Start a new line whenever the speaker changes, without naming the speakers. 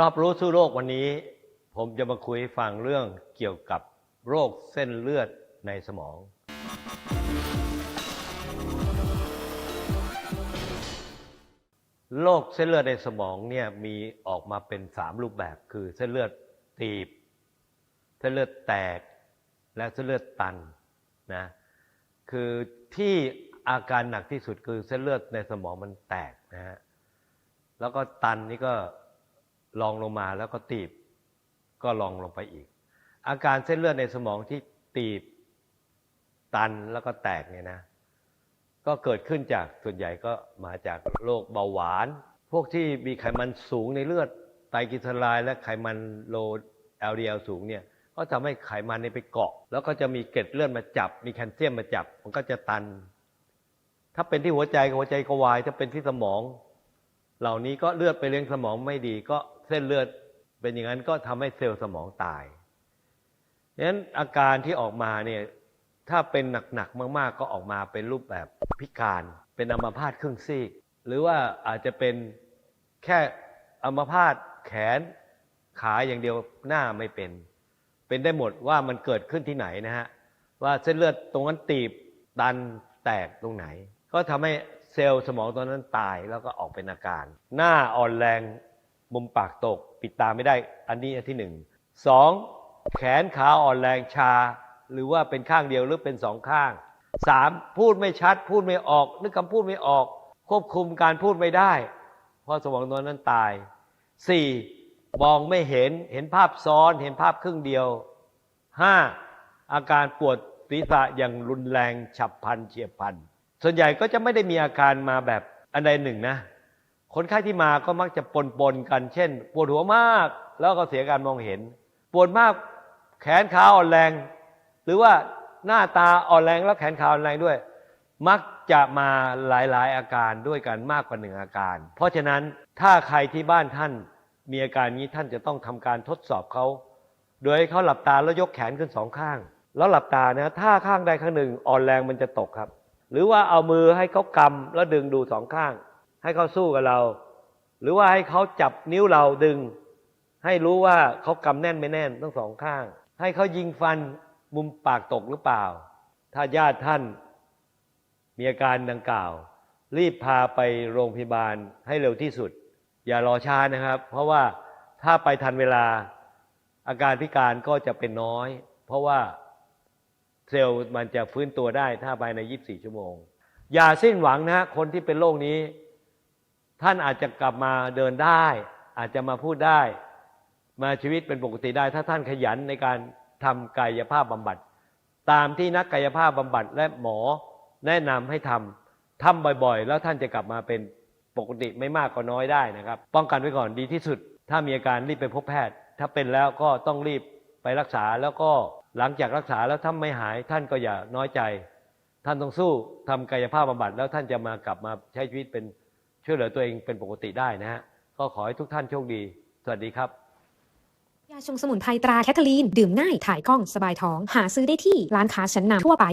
รอบรู้สู้โรควันนี้ ผมจะมาคุยให้ฟังเรื่องเกี่ยวกับโรคเส้นเลือดในสมอง โรคเส้นเลือดในสมองเนี่ยมีออกมาเป็นสามรูปแบบคือเส้นเลือดตีบ เส้นเลือดแตก และเส้นเลือดตันนะคือที่อาการหนักที่สุดคือเส้นเลือดในสมองมันแตกนะฮะแล้วก็ตันนี่ก็ ลองลงมาแล้วก็ตีบ ก็ลองลงไปอีก อาการเส้นเลือดในสมองที่ตีบ ตันแล้วก็แตกเนี่ยนะ ก็เกิดขึ้นจากส่วนใหญ่ก็มาจากโรคเบาหวาน พวกที่มีไขมันสูงในเลือดไตรกลีเซอไรด์และไขมันโล LDL สูงเนี่ยก็ทำให้ไขมันนี่ไปเกาะ แล้วก็จะมีเกล็ดเลือดมาจับ มีแคลเซียมมาจับ มันก็จะตัน ถ้าเป็นที่หัวใจหัวใจก็วาย ถ้าเป็นที่สมอง เหล่านี้ก็เลือดไปเลี้ยงสมองไม่ดีก็ เส้นเลือดเป็นอย่างนั้นก็ทำให้เซลล์สมองตายดังนั้นอาการที่ออกมาเนี่ยถ้าเป็นหนักๆมาก ๆ ก็ออกมาเป็นรูปแบบพิการ เป็นอัมพาตครึ่งซีก หรือว่าอาจจะเป็นแค่อัมพาตแขนขาอย่างเดียวหน้าไม่เป็น เป็นได้หมดว่ามันเกิดขึ้นที่ไหนนะฮะว่าเส้นเลือดตรงนั้นตีบตันแตกตรงไหน ก็ทำให้เซลล์สมองตอนนั้นตายแล้วก็ออกเป็นอาการ หน้าอ่อนแรง มุมปากตก ปิดตาไม่ได้ อันนี้อันที่หนึ่งสองแขนขาอ่อนแรงชา หรือว่าเป็นข้างเดียวหรือเป็นสองข้างสามพูดไม่ชัด พูดไม่ออกนึกคำพูดไม่ออก ควบคุมการพูดไม่ได้ เพราะสมองตอนนั้นตายสี่มองไม่เห็นเห็นภาพซ้อนเห็นภาพครึ่งเดียวห้าอาการปวดศีรษะอย่างรุนแรงฉับพลันเฉียบพลันส่วนใหญ่ก็จะไม่ได้มีอาการมาแบบอันใดหนึ่งนะ คนไข้ที่มาก็มักจะปนปนๆกัน เช่น ปวดหัวมากแล้วก็เสียการมองเห็น ปวดมากแขนขาอ่อนแรง หรือว่าหน้าตาอ่อนแรงแล้วแขนขาอ่อนแรงด้วย มักจะมาหลายๆ อาการด้วยกันมากกว่าหนึ่งอาการ เพราะฉะนั้นถ้าใครที่บ้านท่านมีอาการนี้ท่านจะต้องทำการทดสอบเขาโดยให้เขาหลับตาแล้วยกแขนขึ้นสองข้าง แล้วหลับตานะถ้าข้างใดข้างหนึ่งอ่อนแรงมันจะตกครับ หรือว่าเอามือให้เขากำแล้วดึงดูสองข้าง ให้เขาสู้กับเรา หรือว่าให้เขาจับนิ้วเราดึง ให้รู้ว่าเขากำแน่นไม่แน่นทั้งสองข้าง ให้เขายิงฟันมุมปากตกหรือเปล่า ถ้าญาติท่านมีอาการดังกล่าว รีบพาไปโรงพยาบาลให้เร็วที่สุด อย่ารอช้านะครับ เพราะว่าถ้าไปทันเวลาอาการพิการก็จะเป็นน้อย เพราะว่าเซลล์มันจะฟื้นตัวได้ถ้าภายใน 24 ชั่วโมง อย่าสิ้นหวังนะฮะคนที่เป็นโรคนี้ ท่านอาจจะกลับมาเดินได้ อาจจะมาพูดได้ มาชีวิตเป็นปกติได้ ถ้าท่านขยันในการทำกายภาพบำบัด ตามที่นักกายภาพบำบัดและหมอแนะนำให้ทำทำบ่อยๆ แล้วท่านจะกลับมาเป็นปกติไม่มากก็น้อยได้นะครับ ป้องกันไว้ก่อนดีที่สุด ถ้ามีอาการรีบไปพบแพทย์ ถ้าเป็นแล้วก็ต้องรีบไปรักษาแล้วก็หลังจากรักษาแล้วถ้าไม่หายท่านก็อย่าน้อยใจ ท่านต้องสู้ทำกายภาพบำบัดแล้วท่านจะมากลับมาใช้ชีวิตเป็น ช่วยเหลือตัวเองเป็นปกติได้นะฮะก็ขอให้ทุกท่านโชคดี สวัสดีครับ
ยาชงสมุนไพรตราแคทเธอรีน ดื่มง่ายถ่ายคล่องสบายท้อง หาซื้อได้ที่ร้านค้าชั้นนำทั่วไป